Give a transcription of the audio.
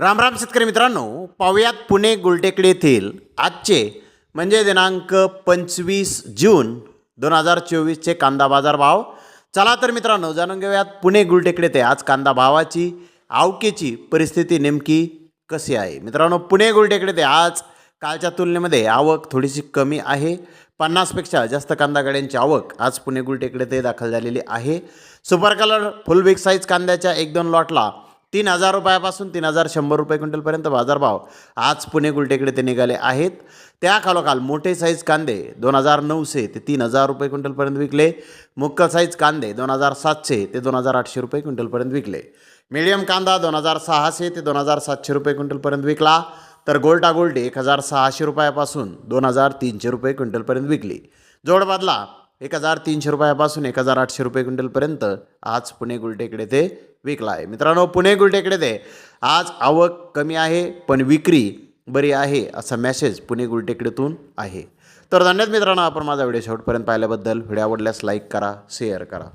राम राम शेतकरी मित्रांनो पाहुयात पुणे गुलटेकडे येथील आजचे म्हणजे दिनांक पंचवीस जून दोन हजार चोवीसचे कांदा बाजार भाव. चला तर मित्रांनो जाणून घेऊयात पुणे गुलटेकडे ते आज कांदा भावाची आवकेची परिस्थिती नेमकी कशी आहे. मित्रांनो पुणे गुलटेकडे ते आज कालच्या तुलनेमध्ये आवक थोडीशी कमी आहे. पन्नासपेक्षा जास्त कांदा गाड्यांची आवक आज पुणे गुलटेकडे ते दाखल झालेली आहे. Super colour full big size कांद्याच्या एक दोन लॉटला तीन हजार रुपयापासून तीन हजार शंभर रुपये क्विंटलपर्यंत बाजारभाव आज पुणे गुलटेकडे ते निघाले आहेत. त्या खालोखाल मोठे साईज कांदे दोन हजार नऊशे ते तीन हजार रुपये क्विंटलपर्यंत विकले. मुक्कल साईज कांदे दोन हजार सातशे ते दोन हजार आठशे रुपये क्विंटलपर्यंत विकले. मीडियम कांदा दोन हजार सहाशे ते दोन हजार सातशे रुपये क्विंटलपर्यंत विकला. तर गोल्टा गोल्टी एक हजार सहाशे रुपयापासून दोन हजार तीनशे रुपये क्विंटलपर्यंत विकली. जोडबदला एक हजार तीनशे रुपयापासून एक हजार आठशे रुपये क्विंटलपर्यंत आज पुणे गुलटेकडे ते विकला आहे. मित्रांनो पुणे गुलटेकडे ते. आज आवक कमी आहे पण विक्री बरी आहे असा मेसेज पुणे गुलटेकडेतून आहे. तर धन्यवाद मित्रांनो आपण माझा व्हिडिओ शेवटपर्यंत पाहिल्याबद्दल. व्हिडिओ आवडल्यास लाईक करा शेअर करा.